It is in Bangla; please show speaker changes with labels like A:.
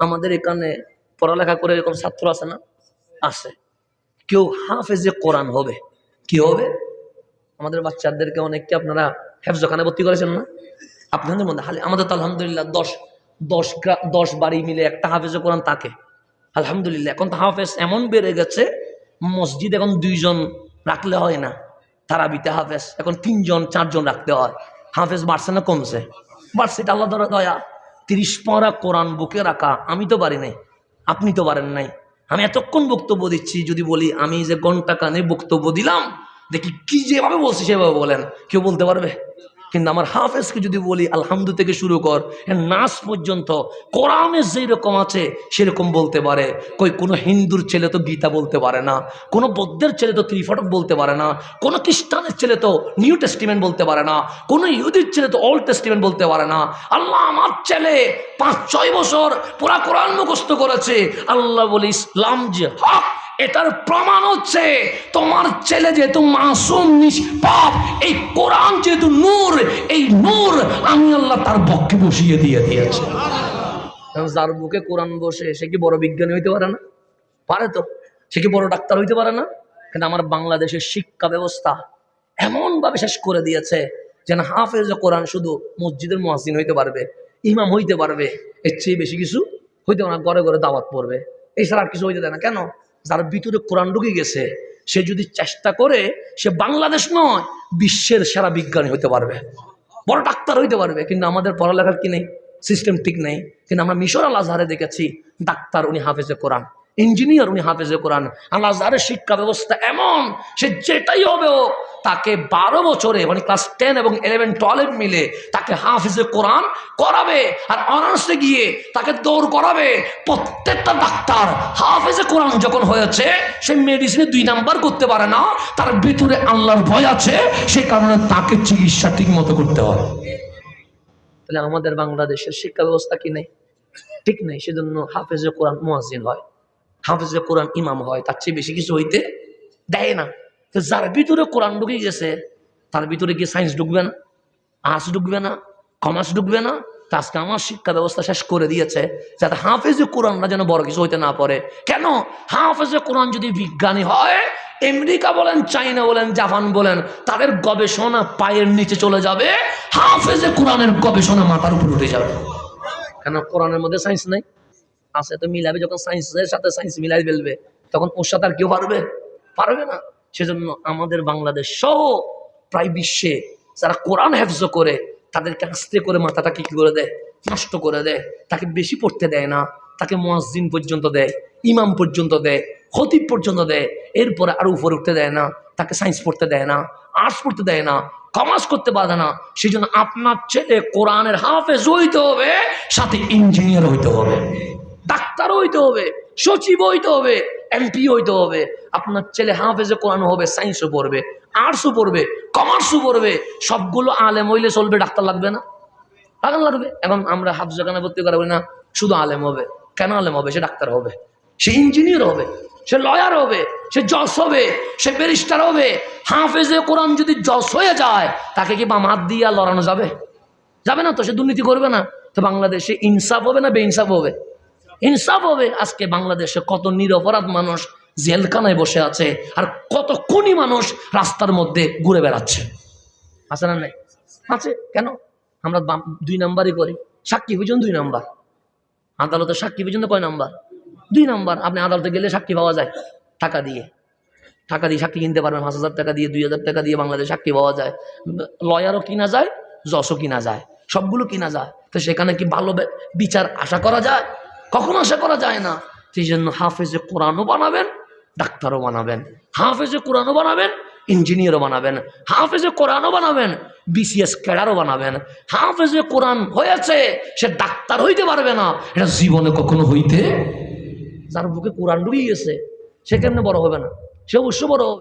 A: আমাদের এখানে পড়ালেখা করে এরকম ছাত্র আছে না? আছে। কেউ হাফেজে কোরআন হবে। কি হবে? আমাদের বাচ্চাদেরকে অনেককে আপনারা হেফজখানে ভর্তি করেছেন না? আপনাদের মধ্যে হালে আমাদের তো আলহামদুলিল্লাহ দশ দশ দশ বাড়ি মিলে একটা হাফেজে কোরআন তাকে আলহামদুলিল্লাহ, এখন তো হাফেজ এমন বেড়ে গেছে, মসজিদ এখন দুইজন রাখলে হয় না। তারাবিতে হাফেজ, এখন তিনজন, চারজন রাখতে হয়। হাফেজ বাড়ছে না কমছে? বাড়ছে, এটা আল্লাহ দয়া। তিরিশ পাঁড়া কোরআন বুকে রাখা, আমি তো পারি নাই, আপনি তো পারেন নাই। আমি এতক্ষণ বক্তব্য দিচ্ছি, যদি বলি আমি যে ঘণ্টা কানে বক্তব্য দিলাম, দেখি কি যেভাবে বলছি সেভাবে বলেন, কেউ বলতে পারবে? কিন্তু আমার হাফেজকে যদি বলি, আলহামদু থেকে শুরু কর নাচ পর্যন্ত কোরআনে যেই রকম আছে, সেরকম বলতে পারে। কই, কোনো হিন্দুর ছেলে তো গীতা বলতে পারে না, কোনো বৌদ্ধের ছেলে তো ত্রিফটক বলতে পারে না, কোনো খ্রিস্টানের ছেলে তো নিউ টেস্টিমেন্ট বলতে পারে না, কোনো ইহুদির ছেলে তো ওল্ড টেস্টিমেন্ট বলতে পারে না। আল্লাহ আমার ছেলে পাঁচ ছয় বছর পুরা কোরআন মুখস্থ করেছে। আল্লাহ বলে, ইসলাম যে হক এটার প্রমাণ হচ্ছে তোমার ছেলে যেহেতু মাসুম, নিষ্পাপ, এই কোরআন যেহেতু নূর, এই নূর আমি আল্লাহ তার পক্ষে বসিয়ে দিয়ে দিয়েছে। যার বুকে কোরআন বসে, সে কি বড় বিজ্ঞানী হইতে পারে না? পারে তো। সে কি বড় ডাক্তার হইতে পারে না? কিন্তু আমার বাংলাদেশের শিক্ষা ব্যবস্থা এমনভাবে শেষ করে দিয়েছে যেন হাফেজ কোরআন শুধু মসজিদের মহাসিন হইতে পারবে, ইমাম হইতে পারবে, এর চেয়ে বেশি কিছু হইতে পারে না, ঘরে ঘরে দাওয়াত পড়বে। এছাড়া আর কিছু হইতে দেয় না। কেন? যার ভিতরে কোরআন ঢুকে গেছে, সে যদি চেষ্টা করে, সে বাংলাদেশ নয়, বিশ্বের সেরা বিজ্ঞানী হতে পারবে। বড় ডাক্তার হইতে পারবে, কিন্তু আমাদের পড়ালেখার কি নেই? সিস্টেম ঠিক নেই। কিন্তু আমরা মিশর আল আজহারে দেখেছি, ডাক্তার উনি হাফেজে কোরআন, ইঞ্জিনিয়ার উনি হাফেজে কোরআন। আল আজহারের শিক্ষা ব্যবস্থা এমন, সে যেটাই হবে তাকে বারো বছরে মানে ক্লাস টেন এবং ইলেভেন টুয়েলভ মিলে তাকে হাফিজে কোরআন করাবে আর অনার্সে গিয়ে তাকে দৌড় করাবে। প্রত্যেকটা ডাক্তার হাফেজে কোরআন যখন হয়েছে, সে মেডিসিনে দুই নাম্বার করতে পারে না, তার ভিতরে আল্লাহর ভয় আছে, সে কারণে তাকে চিকিৎসা ঠিক মতো করতে হয়। তাহলে আমাদের বাংলাদেশের শিক্ষা ব্যবস্থা কি নেই? ঠিক নেই, সেজন্য হাফেজে কোরআন মুয়াজিন হয়। হাফেজে কোরআন ইমাম হয়, তার চেয়ে বেশি কিছু হইতে দেয় না। তো যার ভিতরে কোরআন ঢুকে গেছে, তার ভিতরে কি সায়েন্স ঢুকবে না? আর্টস ঢুকবে না? কমার্স ঢুকবে না? আজকে আমার শিক্ষা ব্যবস্থা শেষ করে দিয়েছে যাতে হাফেজে কোরআনরা যেন বড় কিছু হইতে না পারে। কেন? হাফেজে কোরআন যদি বিজ্ঞানী হয়, আমেরিকা বলেন, চাইনা বলেন, জাপান বলেন, তাদের গবেষণা পায়ের নিচে চলে যাবে, হাফেজে কোরআনের গবেষণা মাথার উপর উঠে যাবে। কেন? কোরআনের মধ্যে সায়েন্স নাই। আছে তো মিলাবে, যখন সায়েন্সের সাথে সায়েন্স মিলাই ফেলবে, তখন ওর সাথে আর কেউ পারবে? পারবে না। সেজন্য আমাদের বাংলাদেশ সহ প্রায় বিশ্বে যারা কোরআন হেফজ করে, তাদেরকে আস্তে করে মাথাটা কি করে দেয়? নষ্ট করে দেয়। তাকে বেশি পড়তে দেয় না। তাকে মোয়াজিন পর্যন্ত দেয়, ইমাম পর্যন্ত দেয়, খতিব পর্যন্ত দেয়। এরপরে আরও উপরে উঠতে দেয় না। তাকে সায়েন্স পড়তে দেয় না আর্টস পড়তে দেয় না কমার্স করতে পারে না। সেই জন্য আপনার ছেলে কোরআনের হাফেজ হইতে হবে, সাথে ইঞ্জিনিয়ার হইতে হবে, ডাক্তার হইতে হবে। সচিব হইতে হবে এমপি হইতে হবে, আপনার ছেলে হাফেজে কোরআন হবে সায়েন্সও পড়বে আর্টসও পড়বে কমার্সও পড়বে, সবগুলো আলেম হইলে চলবে, ডাক্তার লাগবে না? লাগান লাগবে। এখন আমরা হাফজাখানে ভর্তি করা না, শুধু আলেম হবে। কেন আলেম হবে? সে ডাক্তার হবে, সে ইঞ্জিনিয়ার হবে, সে লয়ার হবে, সে জজ হবে, সে ব্যারিস্টার হবে। হাফেজে কোরআন যদি জজ হয়ে যায়, তাকে কি বাম হাত দিয়ে লড়ানো যাবে? যাবে না তো, সে দুর্নীতি করবে না। তো বাংলাদেশে ইনসাফ হবে না বেইনসাফ হবে? ইনসাফ হবে। আজকে বাংলাদেশে কত নিরপরাধ মানুষ জেলখানায় বসে আছে আর কত কোনি মানুষ রাস্তার মধ্যে ঘুরে বেড়াচ্ছে। আছে না নাই? আছে। কেন? আমরা দুই নাম্বারই করি। সাক্ষী পর্যন্ত দুই নাম্বার। আদালতে সাক্ষী পর্যন্ত কয় নাম্বার? দুই নাম্বার। আপনি আদালতে গেলে সাক্ষী পাওয়া যায় টাকা দিয়ে। টাকা দিয়ে সাক্ষী কিনতে পারবেন, পাঁচ হাজার টাকা দিয়ে, দুই হাজার টাকা দিয়ে বাংলাদেশে সাক্ষী পাওয়া যায়। লয়ারও কিনা যায় যশও কিনা যায়। সবগুলো কিনা যায়। তো সেখানে কি ভালো বিচার আশা করা যায়? কখনো আশা করা যায় না। সেই জন্য হাফেজে কোরআনও বানাবেন, ডাক্তারও বানাবেন। হাফেজে কোরআনও বানাবেন, ইঞ্জিনিয়ারও বানাবেন। হাফেজে কোরআনও বানাবেন, বিসিএস ক্যাডারও বানাবেন। হাফেজে কোরআন হয়েছে, সে ডাক্তার হইতে পারবে না। এটা জীবনে কখনো হইতে যার বুকে কোরআন ঢুকে গেছে, সে কেমনে বড় হবে না? সে অবশ্য বড়